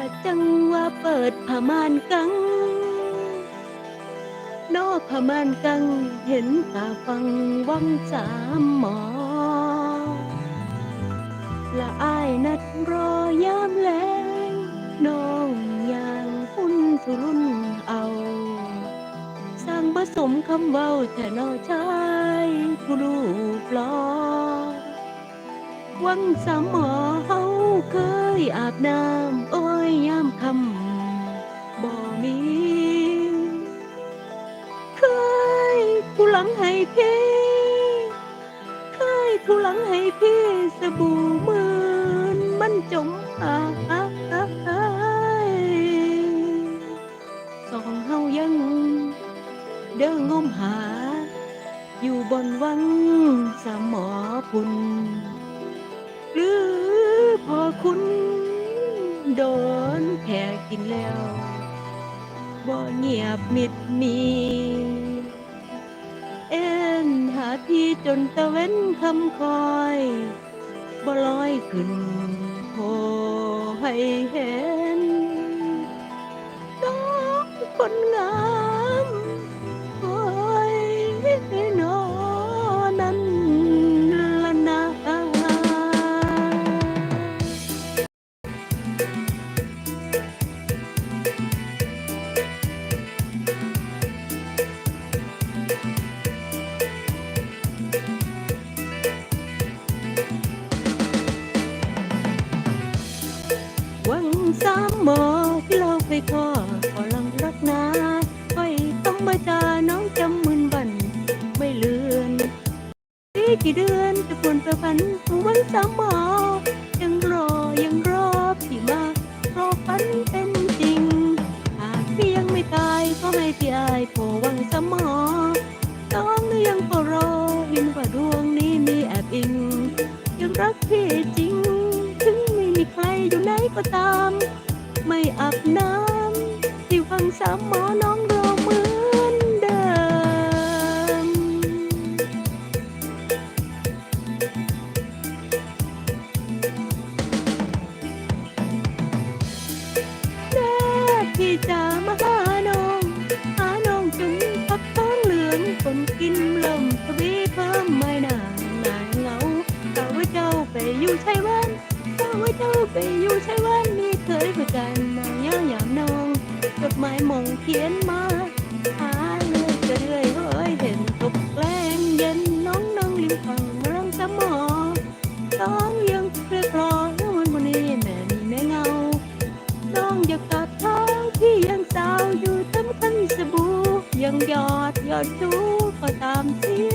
ละจังว่าเปิดผ้ามานกัง นอผ้ามานกัง เห็นตาฟังวังสามหมอ ละอายนัดรอยามแลงน้องยางหุ่นสุรุ่นเอา สร้างผสมคำเว้าแต่นอชายผู้ลูกลอวังสามหมอเฮาเคยอาบน้ำโอ้ ยยามคำบ่มีเคยทุหลังให้พี่เคยทุหลังให้พี่สบู่มืนมันจมหายสองเฮายังเดินงมหา อยู่บนวังส นแค่กินแล้ว บ่เงียบมิดมี เอ็นหาที่จนตะเว้นคำคอยบ่ลอยขึ้นโพให้เห็น สามหมอที่เราไปขอขอลังรักนาค่อยต้องมาจาน้องจำมืนวันไม่เลือนปีกี่เดือนจะพลประพันหวังสามหมอยังรอยังรอพี่มารอฝันเป็นจริง หากพี่ยังไม่ตายก็ให้พี่อายโผวังสามหมอ ก็ตามไม่อาบน้ำที่ฟังสามหมอน้องรอเหมือนเดิม แม่พี่จะมาหาน้อง หาน้องจนพักท้องเหลืองคนกินเริ่มทวีเพิ่มไม่นานนายเหงาข้าว่าเจ้าไปอยู่ชัยวันข้า ว่าเจ้าไปอยู่ชัยวันมีเคยคุยกันมาย่างยามน้องจดหมายมองเขียนมาหาเลือยจะเรื่อยเฮ้ยเห็นตกแกล้งเย็นน้องนั่งริมฝั่งรังสมอน้องยังเรียกรอแล้ววันวันนี้แม่นี่แม่เงาน้องอยากกอดท้องพี่ยังสาวอยู่ทำคันสบู่ยังหยอดหยอดดูก็ตามเสิ